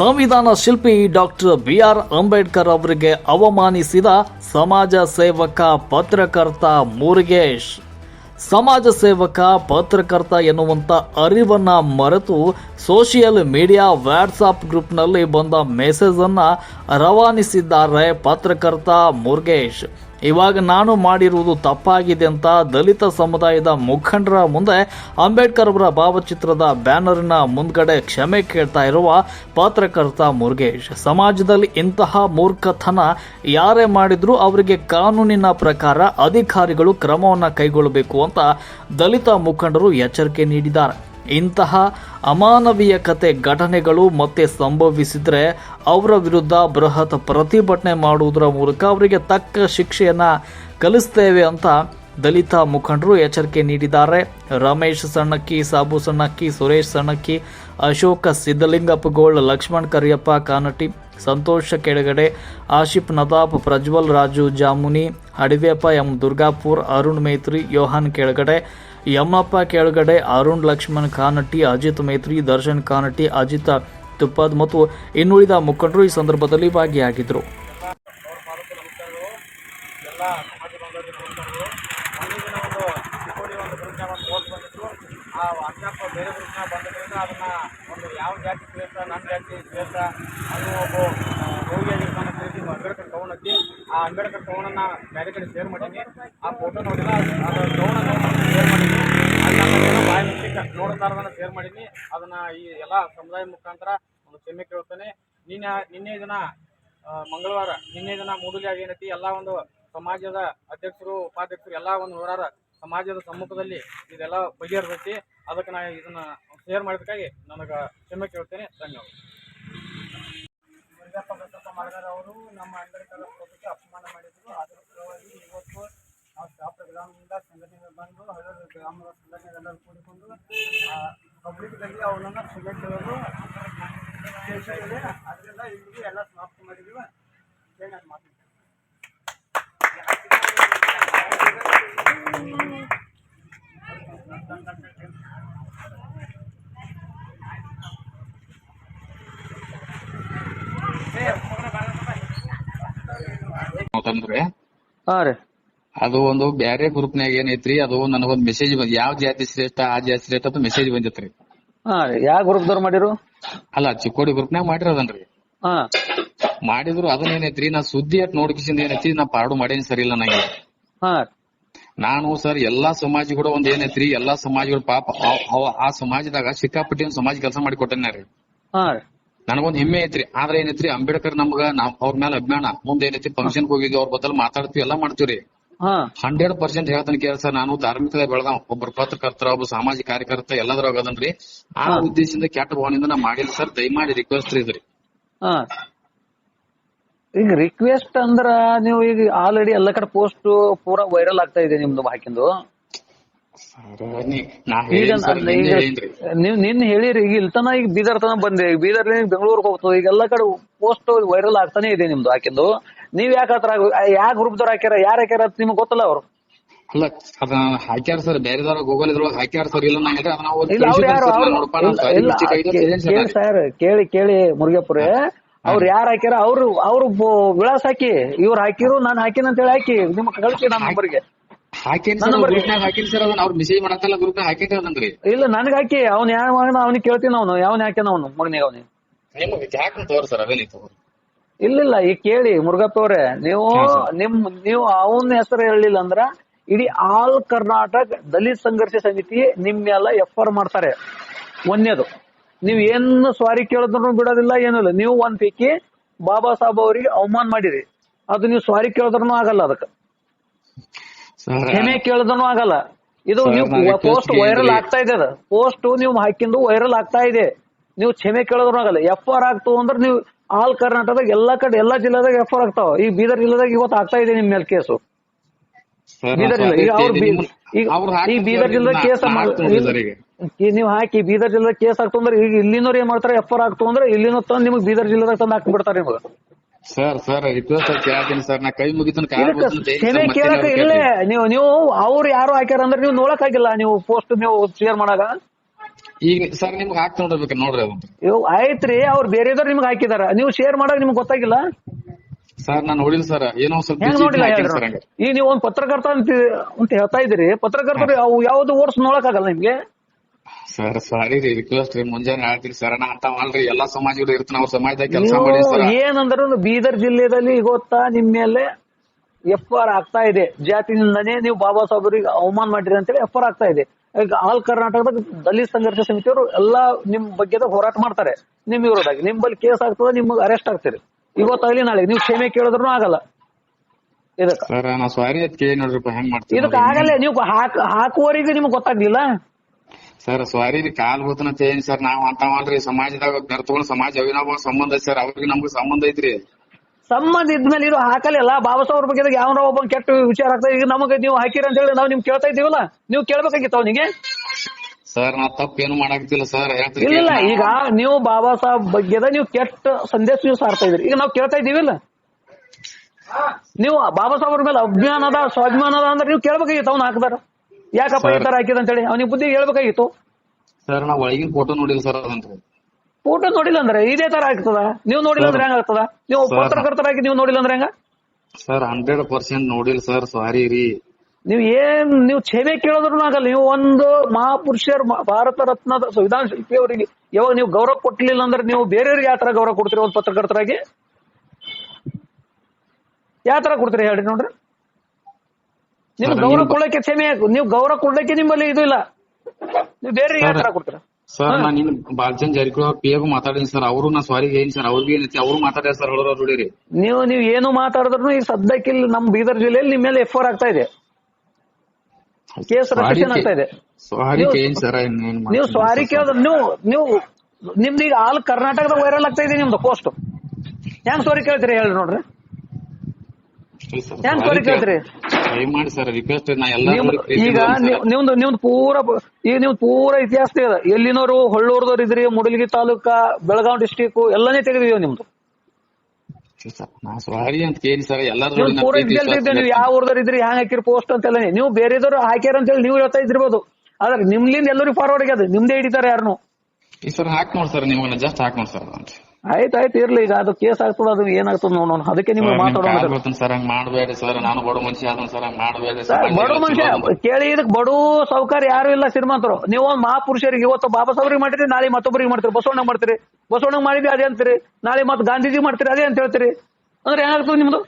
ಸಂವಿಧಾನ ಶಿಲ್ಪಿ doctor B R Ambedkar ಅವರಿಗೆ ಅವಮಾನಿಸಿದ ಸಮಾಜ ಸೇವಕ ಪತ್ರಕರ್ತ ಮುರುಗೇಶ್. ಸಮಾಜ ಸೇವಕ ಪತ್ರಕರ್ತ ಎನ್ನುವಂಥ ಅರಿವನ್ನ ಮರೆತು ಸೋಷಿಯಲ್ ಮೀಡಿಯಾ ವಾಟ್ಸಾಪ್ ಗ್ರೂಪ್ನಲ್ಲಿ ಬಂದ ಮೆಸೇಜನ್ನು ರವಾನಿಸಿದ್ದಾರೆ ಪತ್ರಕರ್ತ ಮುರುಗೇಶ್. ಇವಾಗ ನಾನು ಮಾಡಿರುವುದು ತಪ್ಪಾಗಿದೆ ಅಂತ ದಲಿತ ಸಮುದಾಯದ ಮುಖಂಡರ ಮುಂದೆ ಅಂಬೇಡ್ಕರ್ ಅವರ ಭಾವಚಿತ್ರದ ಬ್ಯಾನರ್ನ ಮುಂದ್ಗಡೆ ಕ್ಷಮೆ ಕೇಳ್ತಾ ಇರುವ ಪತ್ರಕರ್ತ ಮುರುಗೇಶ್. ಸಮಾಜದಲ್ಲಿ ಇಂತಹ ಮೂರ್ಖತನ ಯಾರೇ ಮಾಡಿದ್ರು ಅವರಿಗೆ ಕಾನೂನಿನ ಪ್ರಕಾರ ಅಧಿಕಾರಿಗಳು ಕ್ರಮವನ್ನು ಕೈಗೊಳ್ಳಬೇಕು ಅಂತ ದಲಿತ ಮುಖಂಡರು ಎಚ್ಚರಿಕೆ ನೀಡಿದ್ದಾರೆ. ಇಂತಹ ಅಮಾನವೀಯ ಕತೆ ಘಟನೆಗಳು ಮತ್ತೆ ಸಂಭವಿಸಿದರೆ ಅವರ ವಿರುದ್ಧ ಬೃಹತ್ ಪ್ರತಿಭಟನೆ ಮಾಡುವುದರ ಮೂಲಕ ಅವರಿಗೆ ತಕ್ಕ ಶಿಕ್ಷೆಯನ್ನ ಕಲಿಸ್ತೇವೆ ಅಂತ ದಲಿತ ಮುಖಂಡರು ಎಚ್ಚರಿಕೆ ನೀಡಿದ್ದಾರೆ. ರಮೇಶ್ ಸಣ್ಣಕ್ಕಿ, ಸಾಬು ಸಣ್ಣಕ್ಕಿ, ಸುರೇಶ್ ಸಣ್ಣಕ್ಕಿ, ಅಶೋಕ ಸಿದ್ದಲಿಂಗಪ್ಪಗೋಳ್ ಲಕ್ಷ್ಮಣ್ ಕರಿಯಪ್ಪ ಕಾನಟಿ ಸಂತೋಷ ಕೆಳಗಡೆ, ಆಶಿಪ್ ನದಾಬ್, ಪ್ರಜ್ವಲ್ ರಾಜು ಜಾಮುನಿ, ಅಡಿವೆಪ್ಪ ಎಂ ದುರ್ಗಾಪುರ್, ಅರುಣ್ ಮೇತ್ರಿ, ಯೋಹಾನ್ ಕೆಳಗಡೆ ಯಮ್ಮಪ್ಪ ಕೆಳಗಡೆ ಅರುಣ್ ಲಕ್ಷ್ಮಣ್ ಕಾನಟ್ಟಿ, ಅಜಿತ್ ಮೇತ್ರಿ, ದರ್ಶನ್ ಕಾನಟ್ಟಿ, ಅಜಿತ್ ತುಪ್ಪದ್ ಮತ್ತು ಇನ್ನುಳಿದ ಮುಖಂಡರು ಈ ಸಂದರ್ಭದಲ್ಲಿ ಭಾಗಿಯಾಗಿದ್ದರು. ಅಂಬೇಡ್ಕರ್ ಆ ಅಂಬೇಡ್ಕರ್ ಬೇರೆ ಕಡೆ ಶೇರ್ ಮಾಡೀನಿ ಆ ಫೋಟೋ ನೋಡಿಲ್ಲ ಕವನ ಶೇರ್ ಮಾಡೀನಿ ಅದನ್ನ ಬಾಯಿ ನೋಡ್ತಾರದನ್ನ ಶೇರ್ ಮಾಡೀನಿ. ಅದನ್ನ ಈ ಎಲ್ಲ ಸಮುದಾಯ ಮುಖಾಂತರ ಒಂದು ಕ್ಷಮೆ ಕೇಳ್ತೇನೆ. ನಿನ್ನೆ ನಿನ್ನೆ ದಿನ ಮಂಗಳವಾರ, ನಿನ್ನೆ ದಿನ ಮೂಡುಲಿಯಾಗ ಏನೈತಿ, ಎಲ್ಲ ಒಂದು ಸಮಾಜದ ಅಧ್ಯಕ್ಷರು, ಉಪಾಧ್ಯಕ್ಷರು, ಎಲ್ಲ ಒಂದು ನೂರಾರ ಸಮಾಜದ ಸಮ್ಮುಖದಲ್ಲಿ ಇದೆಲ್ಲ ಬಗೆಹರಿಸೈತಿ. ಅದಕ್ಕೆ ನಾ ಇದನ್ನ ಶೇರ್ ಮಾಡಿದಕ್ಕಾಗಿ ನನಗೆ ಕ್ಷಮೆ ಕೇಳ್ತೇನೆ. ಧನ್ಯವಾದ. ಅವರು ನಮ್ಮ ಅಂಬೇಡ್ಕರ್ ಅಪಮಾನ ಮಾಡಿದ್ರು. ಅದರ ಸಲುವಾಗಿ ಇವತ್ತು ಶಾಪ ಗ್ರಾಮದಿಂದ ಸಂಘಟನೆಗಳು ಬಂದು ಹಲವಾರು ಗ್ರಾಮದ ಸಂಘಟನೆಗಳೆಲ್ಲರೂ ಕೂಡಿಕೊಂಡು ಪಬ್ಲಿಕ್ದಲ್ಲಿ ಅವನನ್ನು ಉದ್ದೇಶ ಇದೆ. ಅದರಿಂದ ಇಲ್ಲಿಗೆ ಎಲ್ಲ ಸಮಾಪ್ತಿ ಮಾಡಿದ್ದೀವಿ ಹೇಳಿ ನಾನು ಮಾತಾಡ್ತೀನಿ ಅಂತಂದ್ರೆ ಹಾ ರೀ. ಅದು ಒಂದು ಬ್ಯಾರೆ ಗ್ರೂಪ್ನ್ಯಾಗ ಏನೈತ್ರಿ ಅದು ನನಗೊಂದ್ ಮೆಸೇಜ್ ಬಂದ್ ಯಾವ ಜಾತಿ ಶ್ರೇಷ್ಠ ಆ ಜಾತಿ ಶ್ರೇಷ್ಠ ಅಂತ ಮೆಸೇಜ್ ಬಂದಿತ್ರಿ. ಹಾ ಯಾವ ಗ್ರೂಪ್ ಗ್ರೂಪ್ದವ್ರು ಮಾಡಿರು? ಅಲ್ಲ ಚಿಕ್ಕೋಡಿ ಗ್ರೂಪ್ನ್ಯಾಗ ಮಾಡಿರೋದನ್ರಿ. ಹಾ. ಮಾಡಿದ್ರು ಅದನ್ನ ಏನೈತ್ರಿ ನಾ ಸುದ್ದಿ ಅಟ್ ನೋಡ್ಕಿಸಿಂದ ಏನೈತಿ ನಾ ಪಾಡು ಮಾಡೇನ್ ಸರಿ ಇಲ್ಲ ನಂಗೆ. ಹಾ. ನಾನು ಸರ್ ಎಲ್ಲಾ ಸಮಾಜಗಳು ಒಂದ್ ಏನೈತ್ರಿ ಎಲ್ಲಾ ಸಮಾಜಗಳು ಪಾಪ ಅವ್- ಆ ಸಮಾಜದಾಗ ಸಿಕ್ಕಾಪಟ್ಟಿ ಒಂದ್ ಸಮಾಜ ಕೆಲಸ ಮಾಡಿ ಕೊಟ್ಟೇನ ರೀ. ಹಾ. ನನಗೊಂದ್ ಹೆಮ್ಮೆ ಐತ್ರಿ ಆದ್ರೆ ಏನೈತ್ರಿ ಅಂಬೇಡ್ಕರ್ ನಮ್ಗ ನಾವ್ ಅವ್ರ ಮೇಲೆ ಅಭಿಮಾನ ಮುಂದೆ ಏನೈತಿ ಫಂಕ್ಷನ್ ಹೋಗಿದ್ವಿ ಅವ್ರ ಬದಲ್ ಮಾತಾಡ್ತೀವಿ ಎಲ್ಲಾ ಮಾಡ್ತೀವ್ರಿ. ಹಂಡ್ರೆಡ್ ಪರ್ಸೆಂಟ್ ಹೇಳ್ತಾನೆ ಸರ್ ನಾನು ಧಾರ್ಮಿಕತೆ ಬೆಳೆದ ಒಬ್ಬರು ಪತ್ರಕರ್ತರ ಒಬ್ಬ ಸಾಮಾಜಿಕ ಕಾರ್ಯಕರ್ತ ಎಲ್ಲದ್ರಾಗ ಅದನ್ರಿ. ಆ ಉದ್ದೇಶದಿಂದ ಕೆಟ್ಟ ಭಾವನೆಯಿಂದ ನಾ ಮಾಡಿಲ್ಲ ಸರ್. ದಯಮಾಡಿ ರಿಕ್ವೆಸ್ಟ್ ಇದ್ರಿ. ಹಾ. ಈಗ ರಿಕ್ವೆಸ್ಟ್ ಅಂದ್ರ ನೀವು ಈಗ ಆಲ್ರೆಡಿ ಎಲ್ಲ ಕಡೆ ಪೋಸ್ಟ್ ಪೂರಾ ವೈರಲ್ ಆಗ್ತಾ ಇದೆ ನಿಮ್ದು ಹಾಕಿಂದು. ನೀವ್ ನಿನ್ನ ಹೇಳಿರಿ ಈಗ ಇಲ್ತನ ಈಗ ಬೀದರ್ ತನ ಬಂದೆ. ಈಗ ಬೀದರ್ ಬೆಂಗಳೂರಿಗೆ ಹೋಗ್ತದೆ. ಈಗ ಎಲ್ಲಾ ಕಡೆ ಪೋಸ್ಟ್ ವೈರಲ್ ಆಗ್ತಾನೆ ಇದೆ ನಿಮ್ದು ಹಾಕಿಂದು. ನೀವ್ ಯಾಕೆ ಹತ್ರ ಯಾವ ಗ್ರೂಪ್ದವ್ರು ಹಾಕ್ಯಾರ ಯಾರು ಹಾಕ್ಯಾರ ಅಂತ ನಿಮ್ಗೆ ಗೊತ್ತಲ್ಲ ಅವ್ರು? ಅಲ್ಲ ಅದ ಹಾಕ್ಯಾರ ಸರ್ ಬೇರೆದವ್ರ ಗೂಗಲ್ ಇದ್ರೊಳಗೆ ಹಾಕ್ಯಾರ ಸರ್ ಇಲ್ಲ ಕೇಳಿ. ಸರ್ ಕೇಳಿ ಕೇಳಿ ಮುರುಗೇಪುರೆ. ಅವ್ರು ಯಾರು ಹಾಕ್ಯಾರ ಅವ್ರು ಅವ್ರು ವಿಳಾಸ ಹಾಕಿ ಇವ್ರು ಹಾಕಿರು ನಾನು ಹಾಕಿನ ಅಂತ ಹೇಳಿ ಹಾಕಿ ನಿಮ್ ಕಳಿಸಿ ನನ್ನ ನಂಬರ್ಗೆ ಹಾಕೇನಿ ಸರ್ ಗ್ರೂಪ್ನಾಗ ಹಾಕಿನಿ ಸರ್ ಅದನ್ನ ಅವ್ರು ಮೆಸೇಜ್ ಮಾಡತ್ತಲ್ಲ ಗ್ರೂಪ್ನಾಗ ಹಾಕಿದ್ರಿ ಅದನ್ರಿ? ಇಲ್ಲ ನನ್ಗೆ ಹಾಕಿ ಅವ್ನ ಯಾವ ಮಗನ ಅವ್ನಿಗೆ ಕೇಳ್ತೀನಿ ಅವನು ಯಾವ್ ಹಾಕ್ಯಾನ ಅವನು ಮಗನಿಗೆ ಅವನಿಗೆ. ನಿಮಗೆ ಯಾಕೆ ತಗೋರಿ ಸರ್ ಅವೇನೈತೆ ತಗೋರಿ ಇಲ್ಲ ಇಲ್ಲ ಈಗ ಕೇಳಿ ಮುರುಗಪ್ಪ ಅವ್ರೆ ನೀವು ನಿಮ್ ನೀವು ಅವನ ಹೆಸರು ಹೇಳಲಿಲ್ಲ ಅಂದ್ರ ಇಡೀ ಆಲ್ ಕರ್ನಾಟಕ ದಲಿತ ಸಂಘರ್ಷ ಸಮಿತಿ ನಿಮ್ಮೆಲ್ಲ ಎಫ್ ಆರ್ ಮಾಡ್ತಾರೆ. ಒಂದೇದು ನೀವ್ ಏನು ಸ್ವಾರಿ ಕೇಳಿದ್ರು ಬಿಡೋದಿಲ್ಲ ಏನಿಲ್ಲ ನೀವು ಒಂದ್ ಪೈಕಿ ಬಾಬಾ ಸಾಹೇಬ್ ಅವರಿಗೆ ಅವಮಾನ ಮಾಡಿರಿ. ಅದು ನೀವು ಸ್ವಾರಿ ಕೇಳಿದ್ರು ಆಗಲ್ಲ ಅದಕ್ಕೆ. ಕ್ಷಮೆ ಕೇಳಿದ್ರು ಆಗಲ್ಲ. ಇದು ನೀವು ಪೋಸ್ಟ್ ವೈರಲ್ ಆಗ್ತಾ ಇದೆ ಪೋಸ್ಟ್ ನೀವು ಹಾಕಿಂದು ವೈರಲ್ ಆಗ್ತಾ ಇದೆ. ನೀವು ಕ್ಷಮೆ ಕೇಳಿದ್ರು ಆಗಲ್ಲ. ಎಫ್ ಆರ್ ಆಗ್ತು ಅಂದ್ರೆ ನೀವು ಆಲ್ ಕರ್ನಾಟಕದಾಗ ಎಲ್ಲಾ ಕಡೆ ಎಲ್ಲಾ ಜಿಲ್ಲಾದಾಗ ಎಫ್ ಆರ್ ಆಗ್ತಾವ. ಈ ಬೀದರ್ ಜಿಲ್ಲಾದಾಗ ಇವತ್ತು ಆಗ್ತಾ ಇದೆ ನಿಮ್ ಮೇಲೆ ಕೇಸು. ಬೀದರ್ ಜಿಲ್ಲೆ ಈಗ ಅವ್ರು ಈಗ ಈ ಬೀದರ್ ಜಿಲ್ಲೆ ಕೇಸ್ ನೀವು ಹಾಕಿ ಬೀದರ್ ಜಿಲ್ಲೆ ಕೇಸ್ ಆಗ್ತು ಅಂದ್ರೆ ಈಗ ಇಲ್ಲಿನವ್ರು ಏನ್ ಮಾಡ್ತಾರೆ? ಎಫ್ ಆರ್ ಆಗ್ತು ಅಂದ್ರೆ ಇಲ್ಲಿನ ತಂದು ನಿಮಗೆ ಬೀದರ್ ಜಿಲ್ಲೆದಾಗ ತಂದು ಹಾಕಿ ಬಿಡ್ತಾರೆ ನಿಮಗೆ. ಸರ್ ಸರ್ ರಿಕ್ವೆಸ್ಟ್ ಕೇಳ್ತೀನಿ ಸರ್. ನಾ ಕೈ ಮುಗಿತೀನಿ ಕ್ಷಮೆ ಕೇಳಕ ಇಲ್ಲೇ ನೀವು ನೀವು ಅವ್ರು ಯಾರು ಹಾಕ್ಯಾರ ಅಂದ್ರೆ ನೀವು ನೋಡಕ್ ಆಗಿಲ್ಲ ನೀವು ಪೋಸ್ಟ್ ನೀವು ಶೇರ್ ಮಾಡಾಗ. ಈಗ ಸರ್ ನಿಮ್ಗೆ ಹಾಕ್ತ ನೋಡ್ಬೇಕು ನೋಡ್ರಿ ಅದು ಇವ್ ಆಯ್ತ್ರಿ ಅವ್ರು ಬೇರೆದವ್ರು ನಿಮ್ಗೆ ಹಾಕಿದಾರ. ನೀವು ಶೇರ್ ಮಾಡಕ್ ನಿಮ್ಗೆ ಗೊತ್ತಾಗಿಲ್ಲ? ಸರ್ ನಾನು ನೋಡಿಲ್ಲ ಸರ್ ಏನೋ ಸ್ವಲ್ಪ ಹೆಂಗ್ busy ನೋಡಿಲ್ಲ ಹೇಳ್ರಿ. ಸರ್ ಹಂಗ. ಈಗ ನೀವು ಒಂದ್ ಪತ್ರಕರ್ತ ಅಂತ ಅಂತ ಹೇಳ್ತಾ ಇದ್ದೀರಿ. ಪತ್ರಕರ್ತರು ಅವು ಯಾವ್ದು ಓಡ್ಸ್ ನೋಡಕ್ಕಾಗಲ್ಲ ನಿಮ್ಗೆ? ಸರ್ ಸಾರಿ ರೀ ರಿಕ್ವೆಸ್ಟ್ ರೀ ಮುಂಜಾನೆ ಹೇಳ್ತೀರಿ ಸರ್ ನಾ ಅಂತ ಅಲ್ರಿ ಎಲ್ಲಾ ಸಮಾಜಗಳು ಇರ್ತಾನ ಅವ್ರ ಸಮಾಜದಾಗ ಕೆಲಸ ಮಾಡಿ ಸರ್. ಏನಂದ್ರು ಬೀದರ್ ಜಿಲ್ಲೆದಲ್ಲಿ ಗೊತ್ತಾ ನಿಮ್ ಮೇಲೆ ಎಫ್ ಆರ್ ಆಗ್ತಾ ಇದೆ. ಜಾತಿನಿಂದನೇ ನೀವು ಬಾಬಾ ಸಾಹೇಬರಿಗೆ ಅವಮಾನ ಮಾಡಿರಿ ಅಂತೇಳಿ ಎಫ್ ಆರ್ ಆಗ್ತಾ ಇದೆ. ಈಗ ಆಲ್ ಕರ್ನಾಟಕದ ದಲಿತ ಸಂಘರ್ಷ ಸಮಿತಿಯವರು ಎಲ್ಲಾ ನಿಮ್ ಬಗ್ಗೆ ಹೋರಾಟ ಮಾಡ್ತಾರೆ. ನಿಮ್ ವಿರೋಧಾಗಿ ನಿಮ್ ಬಳಿ ಕೇಸ್ ಆಗ್ತದ ನಿಮ್ಗೆ ಅರೆಸ್ಟ್ ಆಗ್ತೀರಿ. ಇವತ್ತಾಗ್ಲಿ ನಾಳೆ. ನೀವು ಕ್ಷಮೆ ಕೇಳಿದ್ರು ಆಗಲ್ಲ. ಇದಕ್ಕ. ಇದಕ್ಕ ಆಗಲ್ಲ. ನೀವು ಹಾಕ ಹಾಕುವವರಿಗೆ ನಿಮ್ಗೆ ಗೊತ್ತಾಗ್ಲಿಲ್ಲ? ಸರ್ ಸಾರಿ ರೀ ಕಾಲ್ ಹೋತನಂತ ಚೇಂಜ್ ಸರ್ ನಾವ್ ಅಂತಾವಲ್ರಿ ಸಮಾಜದಾಗ ಬೆರ್ತಕೊಂಡ್ ಸಮಾಜ ಅವಿನಾಭಾವ ಸಂಬಂಧ ಸರ್. ಅವ್ರಿಗೆ ನಮ್ಗೆ ಸಂಬಂಧ ಐತ್ರಿ. ಸಂಬಂಧ ಇದ್ಮೇಲೆ ಇರೋ ಹಾಕಲಿಲ್ಲ ಬಾಬಾ ಸಾಹೇಬ್ರ ಬಗ್ಗೆ ಯಾವನೋ ಒಬ್ಬ ಕೆಟ್ಟ ವಿಚಾರ ಆಗ್ತದೆ ಈಗ ನಮಗೆ ನೀವು ಹಾಕಿರ ಅಂತ ಹೇಳಿ ನಾವು ನಿಮ್ ಕೇಳ್ತಾ ಇದೀವಲ್ಲ ನೀವು ಕೇಳ್ಬೇಕಾಗಿತ್ತು ಅವನಿಗೆ? ಸರ್ ನಾ ತಪ್ಪೇನು ಮಾಡಾಕ್ತಿಲ್ಲ ಸರ್. ಇಲ್ಲ ಇಲ್ಲ. ಈಗ ನೀವು ಬಾಬಾ ಸಾಹೇಬ್ ಬಗ್ಗೆದ ನೀವು ಕೆಟ್ಟ ಸಂದೇಶ ನೀವು ಸಾರ್ತಾ ಇದ್ರಿ ಈಗ ನಾವು ಕೇಳ್ತಾ ಇದೀವಿಲ್ಲ ನೀವು ಬಾಬಾ ಸಾಹೇಬ್ರ ಮೇಲೆ ಅಭಿಮಾನದ ಸ್ವಾಭಿಮಾನದ ಸ್ವಾಭಿಮಾನ ಅದ ಅಂದ್ರೆ ನೀವು ಕೇಳ್ಬೇಕಾಗಿತ್ತು ಅವ್ನು ಹಾಕ್ದಾರ. ಯಾಕಪ್ಪ ಈ ತರ ಹಾಕಿದ ಅಂತೇಳಿ ಅವನಿಗೆ ಬುದ್ಧಿ ಹೇಳ್ಬೇಕಾಗಿತ್ತು. ಸರ್ ನಾ ಒಳಗಿನ ಫೋಟೋ ನೋಡಿಲ್ಲ ಸರ್ ಅದಂತ್ರಿ. ಫೋಟೋ ನೋಡಿಲ್ಲ ಅಂದ್ರೆ ಇದೇ ತರ ಆಗ್ತದ? ನೀವು ನೋಡಿಲ್ಲ ಅಂದ್ರೆ ಹೆಂಗ ಆಗ್ತದ? ನೀವು. ಪತ್ರಕರ್ತರಾಗಿ ನೀವು ನೋಡಿಲ್ಲ ಅಂದ್ರೆ ಹೆಂಗ? ಸರ್ ಹಂಡ್ರೆಡ್ ಪರ್ಸೆಂಟ್ ನೋಡಿಲ್ಲ ಸರ್ ಸಾರಿ ರೀ. ನೀವು ಏನ್ ನೀವು ಕ್ಷಮೆ ಕೇಳೋದ್ರು ಆಗಲ್ಲ. ನೀವು ಒಂದು ಮಹಾಪುರುಷರ್ ಭಾರತ ರತ್ನದ ಸಂವಿಧಾನ ಶಿಲ್ಪಿ ಅವರಿಗೆ ಯಾವಾಗ ನೀವು ಗೌರವ ಕೊಟ್ಟಿಲ್ಲ ಅಂದ್ರೆ ನೀವು ಬೇರೆಯವ್ರಿಗೆ ಯಾವ ತರ ಗೌರವ ಕೊಡ್ತೀರಿ ಒಂದು ಪತ್ರಕರ್ತರಾಗಿ? ಯಾವ ತರ ಕೊಡ್ತೀರಿ ಹೇಳಿ ನೋಡ್ರಿ. ನಿಮ್ ಗೌರವ ಕೊಡ್ಲಿಕ್ಕೆ ಕೊಡಕ್ಕೆ ಕ್ಷಮೆ ನೀವು ಗೌರವ ಕೊಡ್ಲಿಕ್ಕೆ ನಿಮ್ಮಲ್ಲಿ ಇದು ಇಲ್ಲ. ನೀವು ಬೇರೆ ಯಾವ. ತರ ಕೊಡ್ತೀರಾ? ಸರ್ ನಾ ನಿನ್ ಬಾಲ್ಚಂದ್ ಜಾರಕಿಹೊಳಿ ಪಿ ಎಗೂ ಮಾತಾಡಿನಿ ಸರ್ ಅವರು ನಾ ಸಾರಿ ಏನ್ ಸರ್ ಅವ್ರಿಗೆ ಏನೈತಿ? ಅವ್ರು ಮಾತಾಡ್ಯಾರ ಸರ್ ಹೊಡೋರ್ ನೋಡಿರಿ. ನೀವು ನೀವು ಏನು ಮಾತಾಡಿದ್ರು ಈ ಸದ್ಯಕ್ಕೆ ಇಲ್ಲಿ ನಮ್ ಬೀದರ್ ಜಿಲ್ಲೆಯಲ್ಲಿ ನಿಮ್ಮ ಮೇಲೆ ಎಫ್ ಆಗ್ತಾ ಇದೆ. ಕೇಸ್ ರಿಜಿಸ್ಟ್ರೇಷನ್ ಆಗ್ತಾ ಇದೆ. ಸಾರಿ ಏನ್ ನೀವು ಸ್ವಾರಿ ಸರ್? ಕೇಳಿದ್ರೆ ನೀವು ನೀವು ನಿಮ್ದು ಈಗ ಆಲ್ ಕರ್ನಾಟಕದ ವೈರಲ್ ಆಗ್ತಾ ಇದೆ ನಿಮ್ದು ಪೋಸ್ಟ್ ಹೆಂಗ್ ಸಾರಿ ಕೇಳ್ತೀರಿ ಹೇಳಿ ನೋಡ್ರಿ. ಇಲ್ಲ ಸರ್, ರಿಕ್ವೆಸ್ಟ್ ನಾ ಎಲ್ಲಾ ಈಗ ನಿಮ್ದು ನಿಮ್ದು ಪೂರ ಈಗ ಪೂರ ಇತಿಹಾಸ ಇದೆ. ಎಲ್ಲಿನವರು ಹೊಳ್ಳೂರ್ದವ್ರು ಇದ್ರಿ ಮುಡಲ್ಗಿ ತಾಲೂಕ ಬೆಳಗಾವ್ ಡಿಸ್ಟಿಕ್ ಎಲ್ಲಾನೇ ತೆಗೆದಿದೀವಿ ನಿಮ್ದು. ನಾ ಸಾರಿ ಅಂತ ಕೇಳಿ ಸರ್ ಎಲ್ಲಾರ ನೀವು ಯಾವ ಊರ್ದವ್ರು ಇದ್ರಿ ಹ್ಯಾಂಗ್ ಹಾಕಿರಿ ಪೋಸ್ಟ್ ಅಂತೆಲ್ಲ ನೀವು ಬೇರೆದವ್ರು ಹಾಕ್ಯಾರ ಅಂತ ಹೇಳಿ ನೀವು ಹೇಳ್ತಾ ಇದ್ದಿರ್ಬೋದು. ಆದ್ರೆ ನಿಮ್ಲಿಂದ ಎಲ್ಲರಿಗೂ ಫಾರ್ವರ್ಡ್ ಆಗ್ಯದ. ನಿಮ್ದೇ ಹಿಡಿತಾರೆ ಯಾರನ್ನು ಈ ಸರ್ ಹಾಕ್ ನೋಡಿ ಸರ್ ನೀವು ಜಸ್ಟ್ ಹಾಕ್ ನೋಡಿ ಸರ್ ಅದಂತ ಆಯ್ತು ಆಯ್ತು ಇರ್ಲಿ ಈಗ ಅದು ಕೇಸ್ ಆಗ್ತದ ಅದು ಏನಾಗ್ತದ ನೋಡೋಣ ಅದಕ್ಕೆ ನಿಮ್ಗೆ ಮಾತಾಡೋಣ ಸರ್ ಹಂಗ್ ಮಾಡಬೇಡಿ ಸರ್ ನಾನು ಬಡ ಮನುಷ್ಯ ಸರ್ ಹಂಗ್ ಮಾಡಬೇಡಿ ಸರ್, ಬಡ ಮನುಷ್ಯ ಕೇಳಿ ಇದಕ್ ಬಡು ಸೌಕರ್ಯ ಯಾರು ಇಲ್ಲ ಶ್ರೀಮಂತರು. ನೀವು ಒಂದ್ ಮಹಾಪುರುಷರಿಗೆ ಇವತ್ತು ಬಾಬಾ ಸಾಹೇಬ್ರಿಗೆ ಮಾಡಿರಿ ನಾಳೆ ಮತ್ತೊಬ್ಬರಿಗೆ ಮಾಡ್ತೀರಿ ಬಸವಣ್ಣ ಮಾಡ್ತೀರಿ. ಬಸವಣ್ಣ ಮಾಡಿದ್ರಿ ಅದೇ ಅಂತೀರಿ ನಾಳೆ ಮತ್ತೆ ಗಾಂಧೀಜಿ ಮಾಡ್ತೀರಿ ಅದೇ ಅಂತ ಹೇಳ್ತೀರಿ. ಅಂದ್ರೆ ಏನಾಗ್ತದೆ ನಿಮ್ದು?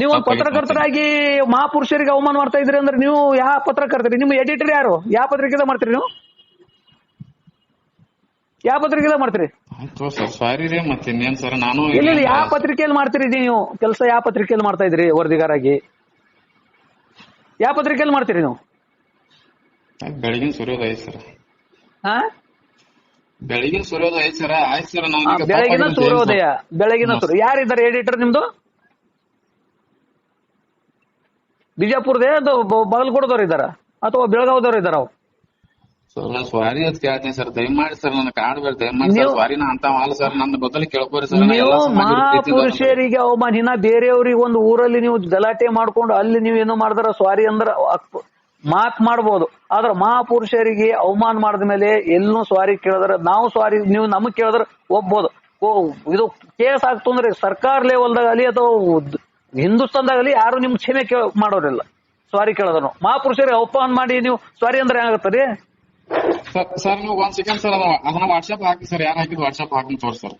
ನೀವ್ ಪತ್ರಕರ್ತರಾಗಿ ಮಹಾಪುರುಷರಿಗೆ ಅವಮಾನ ಮಾಡ್ತಾ ಇದ್ರಿ ಅಂದ್ರೆ ನೀವು ಯಾವ ಪತ್ರಕರ್ತರಿ? ನಿಮ್ ಎಡಿಟರ್ ಯಾರು? ಯಾವ ಪತ್ರಿಕೆ ಮಾಡ್ತೀರಿ ನೀವು? ಯಾವ ಪತ್ರಿಕೆಲ್ಲ ಮಾಡ್ತೀರಿ? ಆಯ್ತು ಸರ್ ಸಾರಿ ರೀ ಮತ್ತೆ ಇನ್ನೇನ್ ಸರ್ ನಾನು ಇಲ್ಲ ಇಲ್ಲ ಯಾವ ಪತ್ರಿಕೆಯಲ್ಲಿ ಮಾಡ್ತೀರಿ ನೀವು? ಕೆಲಸ ಯಾವ ಪತ್ರಿಕೆಯಲ್ಲಿ ಮಾಡ್ತಾ ಇದ್ರಿ ವರದಿಗಾರಾಗಿ? ಯಾವ ಪತ್ರಿಕೆಯಲ್ಲಿ ಮಾಡ್ತೀರಿ ನೀವು? ಬೆಳಗಿನ ಸೂರ್ಯೋದಯ ಸರ್. ಹಾ? ಬೆಳಗಿನ ಸೂರ್ಯೋದಯ ಸರ್ ಆಯ್ತು ಸರ್ ಆ, ಬೆಳಗಿನ ಸೂರ್ಯೋದಯ ಬೆಳಗಿನ ಸೂರ್ಯ ಯಾರಿದ್ದಾರೆ ಎಡಿಟರ್ ನಿಮ್ದು? ಬಿಜಾಪುರದೇ ಅದು ಬಾಗಲಕೋಟದವ್ರು ಇದ್ದಾರ? ಅಥವಾ ಬೆಳಗಾವದವ್ರು ಇದ್ದಾರ ಅವ್ರು? ಸರ್ ನಾನು ಅಂತ ಕೇಳ್ತೀನಿ ಸರ್. ದಯಮಾಡಿ ಸರ್ ನನ್ನ ಬೇಡ. ದಯಮಾಡಿ ಸರ್ ನೀವು- ಸಾರಿ ನಾ ಅಂತ ಅಲ್ಲ ಸರ್ ನನ್ನ ಬದಲು ಕೇಳ್ಕೋರಿ ಸರ್. ನೀವು ಮಹಾಪುರುಷರಿಗೆ ಅವಮಾನ. ಇನ್ನ ಬೇರೆಯವ್ರಿಗೆ ಒಂದು ಊರಲ್ಲಿ ನೀವು ಗಲಾಟೆ ಮಾಡ್ಕೊಂಡು ಅಲ್ಲಿ ನೀವು ಏನು ಮಾಡಿದ್ರ? ಸ್ವಾರಿ ಅಂದ್ರ ಮಾತ್ ಮಾಡ್ಬೋದು. ಆದ್ರ ಮಹಾಪುರುಷರಿಗೆ ಅವಮಾನ ಮಾಡಿದ ಮೇಲೆ ಎಲ್ಲೂ ಸ್ವಾರಿ ಕೇಳಿದ್ರ. ನಾವು ಸ್ವಾರಿ ನೀವು ನಮಗ್ ಕೇಳಿದ್ರ ಒಪ್ಬೋದು. ಓ ಇದು ಕೇಸ್ ಆಗ್ತು ಅಂದ್ರೆ ಸರ್ಕಾರ ಲೆವೆಲ್ದಾಗಲಿ ಅಥವಾ ಹಿಂದೂಸ್ತಾನದಾಗಲಿ ಯಾರು ನಿಮ್ ಕ್ಷಮೆ ಕೇಳ ಮಾಡೋರಿಲ್ಲ. ಸ್ವಾರಿ ಕೇಳಿದ್ರು ಮಹಾಪುರುಷರಿಗೆ ಅವಮಾನ ಮಾಡಿ ನೀವು ಸ್ವಾರಿ ಅಂದ್ರೆ ಏನಾಗತ್ತರಿ ಸರ್ ಸರ್ ನೀವು ಒಂದ್ ಸೆಕೆಂಡ್ ಸರ್ ಅದನ್ನ ಅದನ್ನ ವಾಟ್ಸ್ಆಪ್ ಹಾಕಿ ಸರ್ ಯಾರು ಹಾಕಿದ್ ವಾಟ್ಸ್ಆಪ್ ಹಾಕಿ ತೋರಿ ಸರ್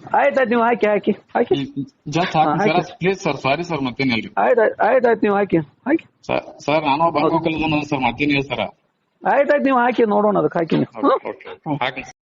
ಆಯ್ತಾಯ್ತು ನೀವು ಹಾಕಿ ಹಾಕಿ ಹಾಕಿ. Just hockey sir. Please sir sorry sir ಮತ್ತೇನಿಲ್ರಿ ಆಯ್ತಾಯ್ತು ನೀವು ಹಾಕಿ ಹಾಕಿ. ಸರ್ ನಾನು ಒಬ್ಬ ಸರ್ ಮತ್ತೇನಿಲ್ಲ ಸರ್ ಆಯ್ತಾಯ್ತು ನೀವು ಹಾಕಿ ನೋಡೋಣ ಅದಕ್ಕೆ ಹಾಕಿ ಹಾಕಿ